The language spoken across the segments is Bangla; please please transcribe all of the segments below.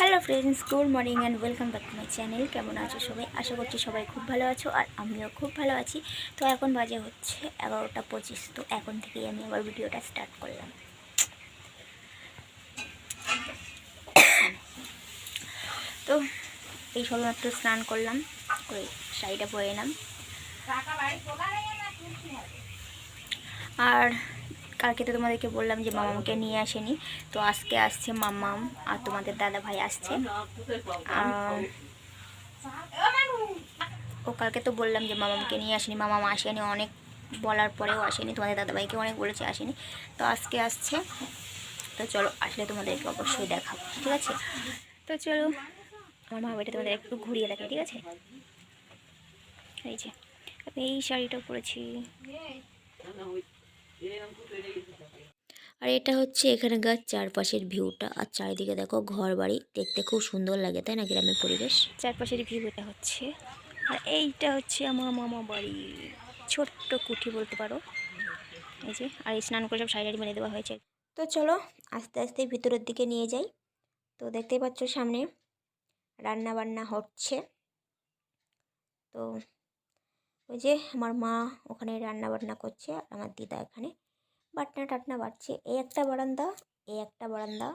Hello friends good morning and welcome back to my channel কেমন আছো সবাই? আশা করছি সবাই খুব ভালো আছো আর আমিও খুব ভালো আছি। তো এখন বাজে হচ্ছে এগারোটা পঁচিশ, তো এখন থেকেই আমি আবার ভিডিওটা স্টার্ট করলাম। তো এই সবেমাত্র স্নান করলাম করে শাড়িটা পরে এলাম। আর কালকে তো তোমাদেরকে বললাম যে মামাকে নিয়ে আসেনি। তো আজকে আসছে মামাম আর তোমাদের দাদা ভাই আসছে। ও কালকে তো বললাম যে মামামকে নিয়ে আসেনি। মামাম আসেনি, অনেক বলার পরেও আসেনি। তোমাদের দাদাভাইকে অনেক বলেছে আসেনি। তো আজকে আসছে। তো চলো, আসলে তোমাদেরকে অবশ্যই দেখাবো, ঠিক আছে? তো চলো, আমার মা বাড়িটা তোমাদের একটু ঘুরিয়ে দেখাই, ঠিক আছে? এই যে আমি এই শাড়িটা পরেছি। আর এটা হচ্ছে এখানকার চারপাশের ভিউটা। আর চারিদিকে দেখো ঘর বাড়ি দেখতে খুব সুন্দর লাগে, তাই না, গ্রামের পরিবেশ? চারপাশের ভিউ এটা হচ্ছে। আর এইটা হচ্ছে আমার মামা বাড়ি। ছোট্ট কুঠি বলতে পারো। এই যে, আর স্নান করে সব সাইড মেরে দেওয়া হয়েছে। তো চলো, আস্তে আস্তে ভিতরের দিকে নিয়ে যাই। তো দেখতেই পাচ্ছ সামনে রান্না বান্না হচ্ছে। তো ওই যে আমার মা ওখানে রান্না বান্না করছে আর আমার দিদা এখানে। বাটনা টাটনা বাড়ছে। এই একটা বারান্দা, এই একটা বারান্দা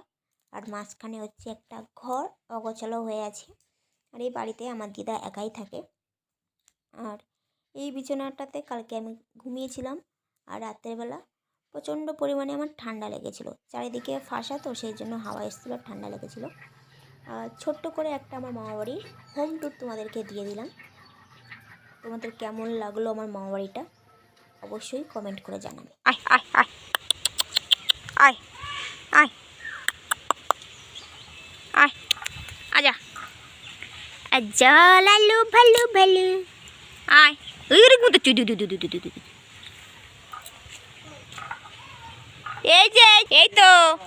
আর মাঝখানে হচ্ছে একটা ঘর অগোছালো হয়ে আছে আর এই বাড়িতে আমার দিদা একাই থাকে। আর এই বিছানাটাতে কালকে আমি ঘুমিয়েছিলাম আর রাতের বেলা প্রচণ্ড পরিমাণে আমার ঠান্ডা লেগেছিলো। চারিদিকে ফাঁসা তো, সেই জন্য হাওয়া এসেছিল ঠান্ডা লেগেছিলো। আর ছোট্ট করে একটা আমার মামা বাড়ির হোম ট্যুর তোমাদেরকে দিয়ে দিলাম। তোমাদের কেমন লাগল আমার মামাবাড়িটা? অবশ্যই কমেন্ট করে জানাবে। আয় আয় আয়। আয় আয়। আয় আজা আয়। মতো দু দু দু দু এই যে, এই তো।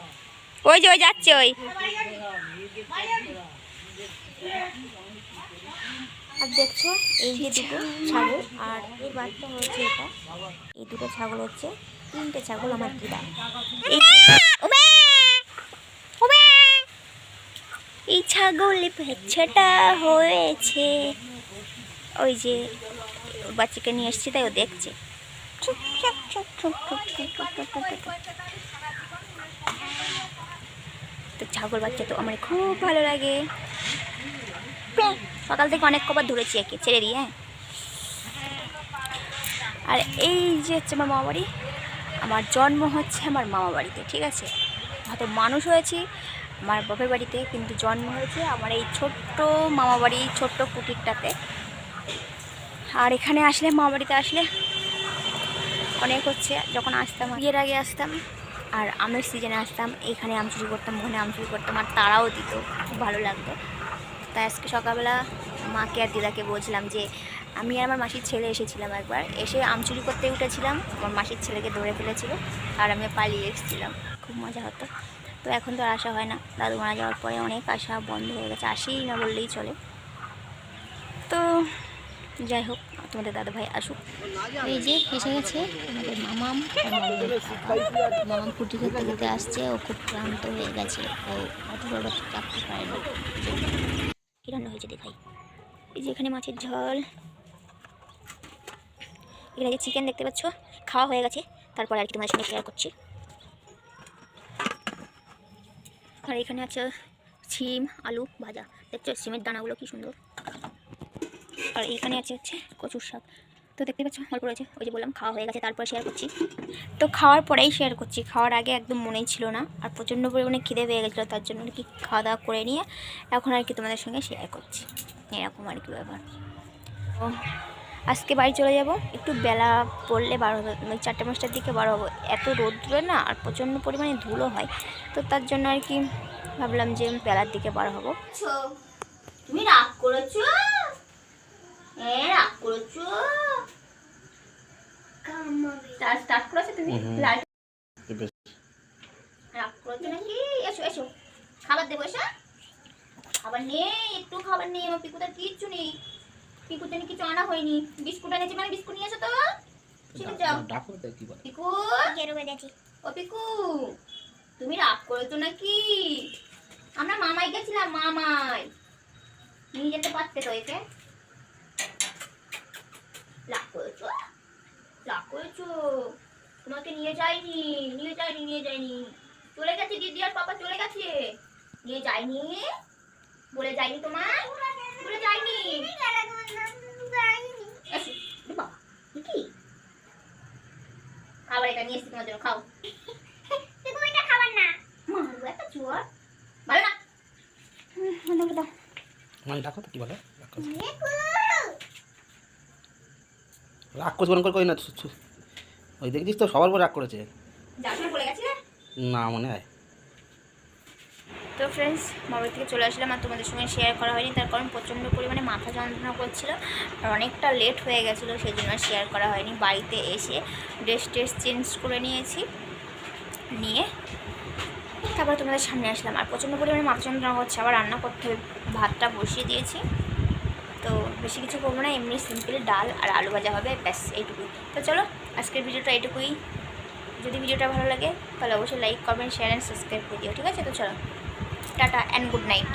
ওই যে, ওই যাচ্ছে ওই। আর দেখছ এই যে দুটো ছাগল আর এই বাচ্চা হয়েছে এটা এই দুটো ছাগল হচ্ছে তিনটে ছাগল আমার দিদা এই ছাগল বাচ্চাটা হয়েছে ওই যে বাচ্চাকে নিয়ে এসছি তাই ও দেখছে তো ছাগল বাচ্চা তো আমার খুব ভালো লাগে সকাল থেকে অনেক কবার ধরেছি একে, ছেড়ে দিয়ে হ্যাঁ? আর এই যে হচ্ছে আমার মামা বাড়ি, আমার জন্ম হচ্ছে আমার মামা বাড়িতে, ঠিক আছে? হয়তো মানুষ হয়েছি আমার বাপের বাড়িতে, কিন্তু জন্ম হয়েছে আমার এই ছোট্ট মামা বাড়ি, ছোট্ট কুটিরটাতে। আর এখানে আসলে, মামা বাড়িতে আসলে অনেক হচ্ছে, যখন আসতাম, বিয়ের আগে আসতাম, আর আমের সিজনে আসতাম, এখানে আম চুরি করতাম, ওখানে আম চুরি করতাম, আর তারাও দিত, খুব ভালো লাগতো। তাই আজকে সকালবেলা মাকে আর দিদাকে বলছিলাম যে, আমি আর আমার মাসির ছেলে এসেছিলাম একবার। এসে আম চুরি করতে উঠেছিলাম, আমার মাসির ছেলেকে ধরে ফেলেছিল আর আমি পালিয়ে এসেছিলাম। খুব মজা হতো। তো এখন তো আর আসা হয় না। দাদু মারা যাওয়ার পরে অনেক আসা বন্ধ হয়ে গেছে। আসেই না বললেই চলে। তো যাই হোক, তোমাদের দাদা ভাই আসুক। এই যে এসে গেছে আমাদের মামাম। মামাম কুটি করতে করতে আসছে। ও খুব ক্লান্ত হয়ে গেছে। ও অত বড় চাপতে পারে না কি রান্না হয়েছে দেখাই এই যে এখানে মাছের ঝোল। এখানে যে চিকেন দেখতে পাচ্ছ, খাওয়া হয়ে গেছে। তারপরে আর কি তোমার সঙ্গে শেয়ার করছি। আর এখানে আছে সিম আলু ভাজা। দেখছ সিমের দানাগুলো কি সুন্দর। আর এখানে আছে হচ্ছে কচুর শাক। তো দেখতে পাচ্ছ অল্প রয়েছে ওই যে বললাম, খাওয়া হয়ে গেছে, তারপর শেয়ার করছি। তো খাওয়ার পরেই শেয়ার করছি। খাওয়ার আগে একদম মনেই ছিল না, আর প্রচণ্ড পরিমাণে খিদে পেয়ে গেছিল, তার জন্য আর কি খাওয়া দাওয়া করে নিয়ে এখন আর কি তোমাদের সঙ্গে শেয়ার করছি। এরকম আর কি ব্যাপার। তো আজকে বাড়ি চলে যাব। একটু বেলা পড়লে বার, ওই চারটে পাঁচটার দিকে বার হব। এত রোদ্রে না, আর প্রচণ্ড পরিমাণে ধুলো হয়। তো তার জন্য আর কি ভাবলাম যে বেলার দিকে বার হব। তুমি রাগ করেছ? রাগ করেছ স্টার্ট করেছ তুমি? লাইট রাগ করেছ নাকি? এসো এসো। খাবার দেবো এসো। খাবার নেই একটু খাবার নেই আমার পিকুটার কিচ্ছু নেই। পিকুতে কিছু আনা হয়নি। বিস্কুট এনেছি মানে বিস্কুট নিয়ে এসো তো। পিকু? ও পিকু তুমি রাগ করেছ নাকি? আমরা মামাই গেছিলাম মামাই। নিয়ে যেতে পারতে তো একে। করেছ তোমাকে নিয়ে যায়নি নিয়ে যায়নি নিয়ে যায়নি চলে গেছে দিদি আর পাপা চলে গেছে। নিয়ে যায়নি বলে যায়নি তোমার বলে কি? খাবার এটা নিয়ে এসেছি তোমার জন্য খাও। চুয়ার ভালো না? হুম, দাও, দাও। মানে ডাকো তো কি বলে? রাক্ষস রাক্ষস বরণ করে করি না। ওই দেখছিস তো সবার উপর রাগ করেছে। না মনে হয়। তো ফ্রেন্ডস বাড়ি থেকে চলে আসলাম আর তোমাদের সঙ্গে শেয়ার করা হয়নি। তার কারণ প্রচণ্ড পরিমাণে মাথা যন্ত্রণা করছিল আর অনেকটা লেট হয়ে গেছিল সেই জন্য শেয়ার করা হয়নি। বাড়িতে এসে ড্রেস ট্রেস চেঞ্জ করে নিয়েছি নিয়ে তারপর তোমাদের সামনে আসলাম। আর প্রচণ্ড পরিমাণে মাথা যন্ত্রণা করছে আবার রান্না করতে হবে ভাতটা বসিয়ে দিয়েছি। বেশি কিছু করব না, এমনি সিম্পল ডাল আর আলু ভাজা হবে, ব্যাস এইটুকুই। তো চলো, আজকের ভিডিওটা এইটুকুই। যদি ভিডিওটা ভালো লাগে, তাহলে অবশ্যই like comment share and subscribe করে দিও, ঠিক আছে? তো চলো, টাটা অ্যান্ড গুড নাইট